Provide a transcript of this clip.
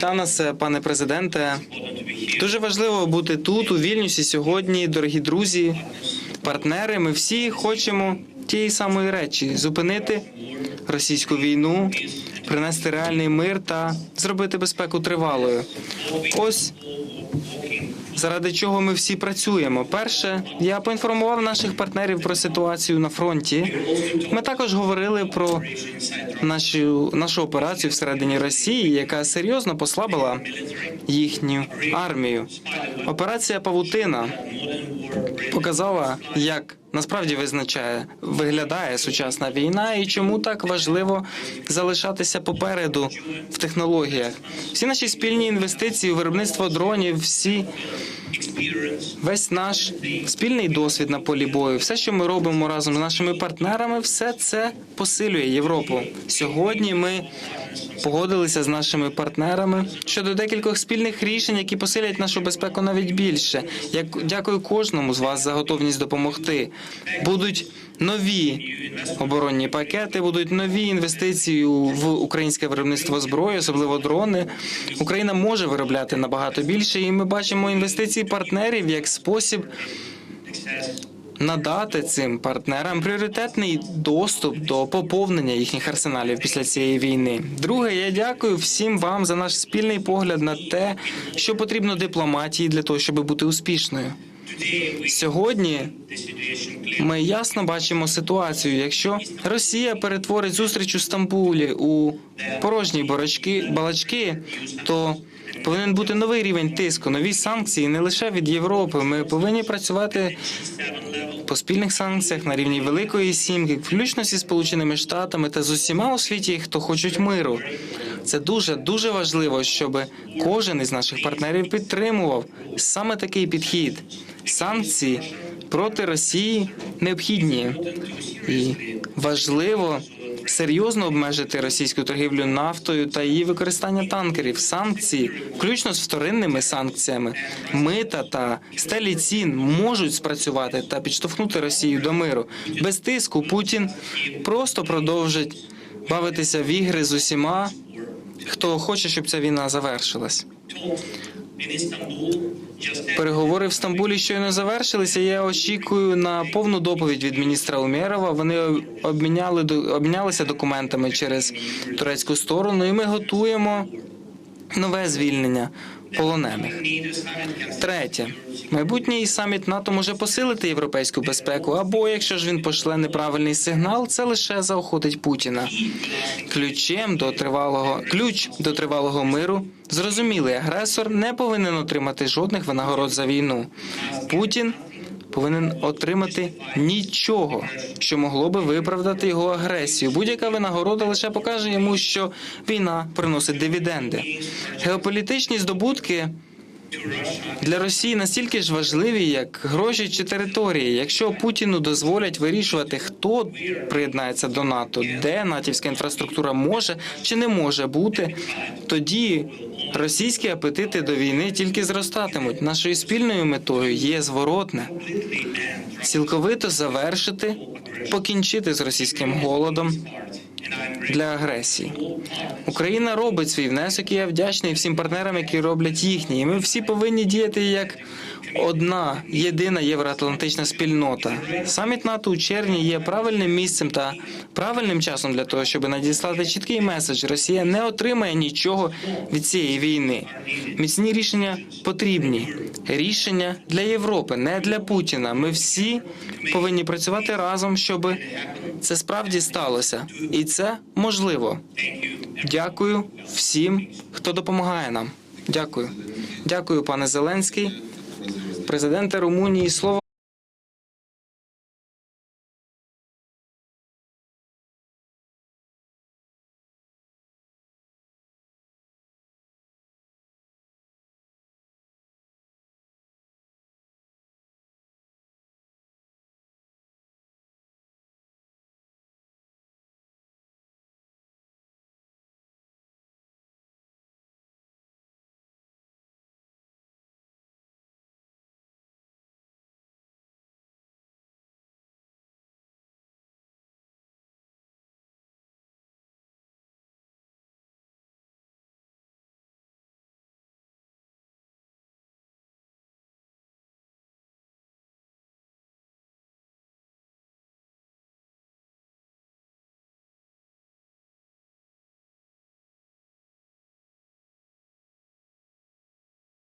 Та нас, е, пане президенте, дуже важливо бути тут, у Вільнюсі сьогодні, дорогі друзі, партнери. Ми всі хочемо тієї самої речі зупинити російську війну, принести реальний мир та зробити безпеку тривалою. Ось заради чого ми всі працюємо. Перше, я поінформував наших партнерів про ситуацію на фронті. Ми також говорили про нашу, нашу операцію всередині Росії, яка серйозно послабила їхню армію. Операція Павутина показала, як насправді визначає виглядає сучасна війна і чому так важливо залишатися попереду в технологіях. Всі наші спільні інвестиції у виробництво дронів, всі весь наш спільний досвід на полі бою, все, що ми робимо разом з нашими партнерами, все це посилює Європу. Сьогодні ми погодилися з нашими партнерами щодо декількох спільних рішень, які посилять нашу безпеку навіть більше. Я дякую кожному з вас за готовність допомогти. Будуть нові оборонні пакети, будуть нові інвестиції в українське виробництво зброї, особливо дрони. Україна може виробляти набагато більше, і ми бачимо інвестиції партнерів як спосіб надати цим партнерам пріоритетний доступ до поповнення їхніх арсеналів після цієї війни. Друге, я дякую всім вам за наш спільний погляд на те, що потрібно дипломатії для того, щоб бути успішною. Сьогодні ми ясно бачимо ситуацію. Якщо Росія перетворить зустріч у Стамбулі у порожні борочки, балачки, то повинен бути новий рівень тиску, нові санкції не лише від Європи. Ми повинні працювати по спільних санкціях на рівні Великої Сімки, включно зі Сполученими Штатами та з усіма у світі, хто хочуть миру. Це дуже дуже важливо, щоб кожен із наших партнерів підтримував саме такий підхід. Санкції проти Росії необхідні і важливо серйозно обмежити російську торгівлю нафтою та її використання танкерів. Санкції, включно з вторинними санкціями, мита та стелі цін можуть спрацювати та підштовхнути Росію до миру. Без тиску Путін просто продовжить бавитися в ігри з усіма, хто хоче, щоб ця війна завершилась. Переговори в Стамбулі щойно завершилися. Я очікую на повну доповідь від міністра Умєрова. Вони обміняли обмінялися документами через турецьку сторону, і ми готуємо нове звільнення полонених. Третє, майбутній саміт НАТО може посилити європейську безпеку, або якщо ж він пошле неправильний сигнал, це лише заохотить Путіна. Ключем до тривалого ключ до тривалого миру. Зрозумілий агресор не повинен отримати жодних винагород за війну. Путін повинен отримати нічого, що могло би виправдати його агресію. Будь-яка винагорода лише покаже йому, що війна приносить дивіденди. Геополітичні здобутки. Для Росії настільки ж важливі, як гроші чи території. Якщо Путіну дозволять вирішувати, хто приєднається до НАТО, де натівська інфраструктура може чи не може бути, тоді російські апетити до війни тільки зростатимуть. Нашою спільною метою є зворотне цілковито завершити, покінчити з російським голодом для агресії. Україна робить свій внесок, і я вдячний всім партнерам, які роблять їхній. І ми всі повинні діяти як одна єдина євроатлантична спільнота. Саміт НАТО у червні є правильним місцем та правильним часом для того, щоб надіслати чіткий меседж. Росія не отримає нічого від цієї війни. Міцні рішення потрібні. Рішення для Європи, не для Путіна. Ми всі повинні працювати разом, щоб це справді сталося, і це можливо. Дякую всім, хто допомагає нам. Дякую. Дякую, пане Зеленський, президенте Румунії. Слово.